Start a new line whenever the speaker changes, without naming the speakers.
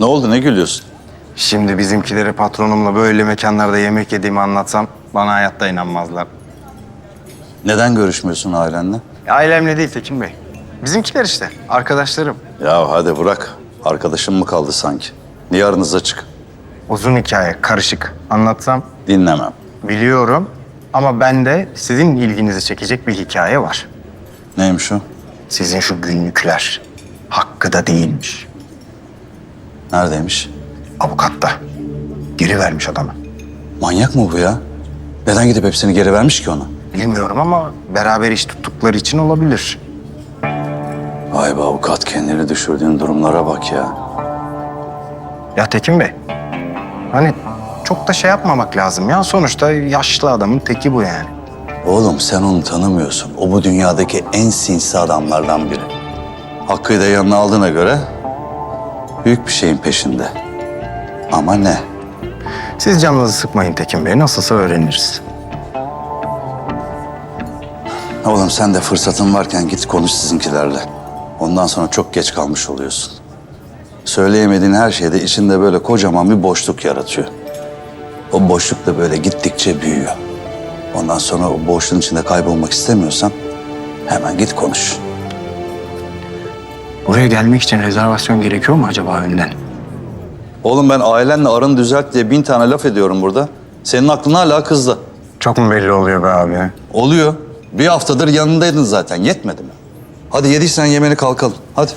Ne oldu ne gülüyorsun?
Şimdi bizimkileri patronumla böyle mekanlarda yemek yediğimi anlatsam bana hayatta inanmazlar.
Neden görüşmüyorsun ailenle?
Ailemle değil Tekin Bey. Bizimkiler işte, arkadaşlarım.
Ya hadi bırak. Arkadaşın mı kaldı sanki? Niye aranıza çık?
Uzun hikaye, karışık. Anlatsam
Dinlemem.
biliyorum ama bende sizin ilginizi çekecek bir hikaye var.
Neymiş o?
Sizin şu günlükler hakkı da değilmiş.
Neredeymiş?
Avukatta. Geri vermiş adamı.
Manyak mı bu ya? Neden gidip hepsini geri vermiş ki ona?
Bilmiyorum ama beraber iş tuttukları için olabilir.
Vay be avukat kendini düşürdüğün durumlara bak ya.
Ya Tekin Bey, hani çok da şey yapmamak lazım ya. Sonuçta yaşlı adamın teki bu yani.
Oğlum sen onu tanımıyorsun. O bu dünyadaki en sinsi adamlardan biri. Hakkı'yı da yanına aldığına göre büyük bir şeyin peşinde. Ama ne?
Siz canınızı sıkmayın Tekin Bey. Nasılsa öğreniriz.
Oğlum sen de fırsatın varken git konuş sizinkilerle. Ondan sonra çok geç kalmış oluyorsun. Söyleyemediğin her şeyde içinde böyle kocaman bir boşluk yaratıyor. O boşluk da böyle gittikçe büyüyor. Ondan sonra o boşluğun içinde kaybolmak istemiyorsan hemen git konuş.
Buraya gelmek için rezervasyon gerekiyor mu acaba önden?
Oğlum ben ailenle aranı düzelt diye bin tane laf ediyorum burada. Senin aklın hala kızda.
Çok mu belli oluyor be abi?
Oluyor. Bir haftadır yanındaydın zaten. Yetmedi mi? Hadi yediysen yemeni kalkalım. Hadi.